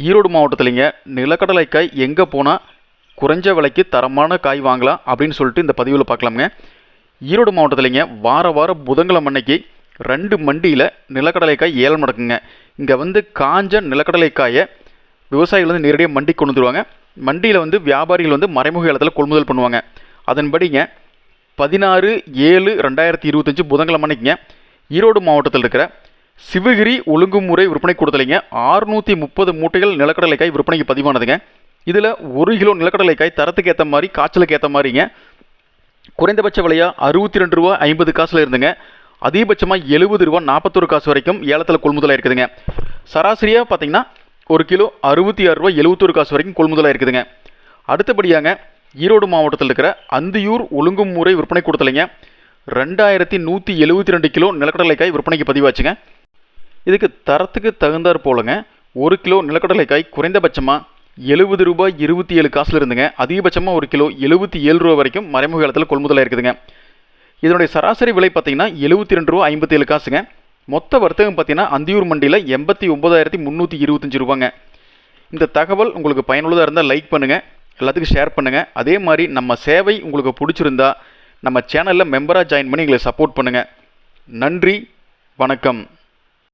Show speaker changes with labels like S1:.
S1: ஈரோடு மாவட்டத்துலேங்க நிலக்கடலை காய் எங்கே போனால் குறைஞ்ச விலைக்கு தரமான காய் வாங்கலாம் அப்படின்னு சொல்லிட்டு இந்த பதிவில் பார்க்கலாமுங்க. ஈரோடு மாவட்டத்துலேங்க வார வாரம் புதன்கிழமை அன்னைக்கு ரெண்டு மண்டியில் நிலக்கடலை காய் ஏலம் நடக்குங்க. இங்கே வந்து காஞ்ச நிலக்கடலை காயை விவசாயிகள் வந்து நேரடியாக மண்டிக்கு கொண்டு வந்துருவாங்க. மண்டியில் வந்து வியாபாரிகள் வந்து மறைமுக இடத்துல கொள்முதல் பண்ணுவாங்க. அதன்படிங்க பதினாறு ஏழு ரெண்டாயிரத்தி இருபத்தஞ்சி புதன்கிழமை அன்னைக்குங்க ஈரோடு மாவட்டத்தில் இருக்கிற சிவகிரி ஒழுங்குமுறை விற்பனை கொடுத்தலைங்க ஆறுநூற்றி முப்பது மூட்டைகள் நிலக்கடலைக்காய் விற்பனைக்கு பதிவானதுங்க. இதில் ஒரு கிலோ நிலக்கடலைக்காய் தரத்துக்கு ஏற்ற மாதிரி காய்ச்சலுக்கு ஏற்ற மாதிரிங்க. குறைந்தபட்ச விலையாக அறுபத்தி ரெண்டு ரூபா ஐம்பது காசில் இருந்துங்க. அதிகபட்சமாக எழுபது ரூபா நாற்பத்தொரு காசு வரைக்கும் ஏலத்தில் கொள்முதலாக இருக்குதுங்க சராசரியாக பார்த்தீங்கன்னா ஒரு கிலோ அறுபத்தி ஆறு ரூபா எழுபத்தொரு காசு வரைக்கும் கொள்முதலாக இருக்குதுங்க அடுத்தபடியாங்க ஈரோடு மாவட்டத்தில் இருக்கிற அந்தியூர் ஒழுங்குமுறை விற்பனை கொடுத்தலைங்க ரெண்டாயிரத்தி நூற்றி எழுபத்தி ரெண்டு கிலோ நிலக்கடலைக்காய் விற்பனைக்கு பதிவாச்சுங்க. இதுக்கு தரத்துக்கு தகுந்தாற் போலங்க. ஒரு கிலோ நிலக்கடலைக்காய் குறைந்தபட்சமாக எழுபது ரூபாய் இருபத்தி ஏழு காசுல இருந்துங்க அதிகபட்சமாக ஒரு கிலோ எழுபத்தி ஏழு ரூபா வரைக்கும் மறைமுக இடத்துல கொள்முதலாக இருக்குதுங்க இதனுடைய சராசரி விலை பார்த்தீங்கன்னா எழுபத்தி ரெண்டு ரூபா ஐம்பத்தி ஏழு காசுங்க. மொத்த வர்த்தகம் பார்த்தீங்கன்னா அந்தியூர் மண்டியில் எண்பத்தி ஒம்பதாயிரத்தி முந்நூற்றி இருபத்தஞ்சி ரூபாங்க. இந்த தகவல் உங்களுக்கு பயனுள்ளதாக இருந்தால் லைக் பண்ணுங்கள் எல்லாத்துக்கும் ஷேர் பண்ணுங்கள் அதே மாதிரி நம்ம சேவை உங்களுக்கு பிடிச்சிருந்தா நம்ம சேனலில் மெம்பராக ஜாயின் பண்ணி எங்களை சப்போர்ட் பண்ணுங்கள் நன்றி. வணக்கம்.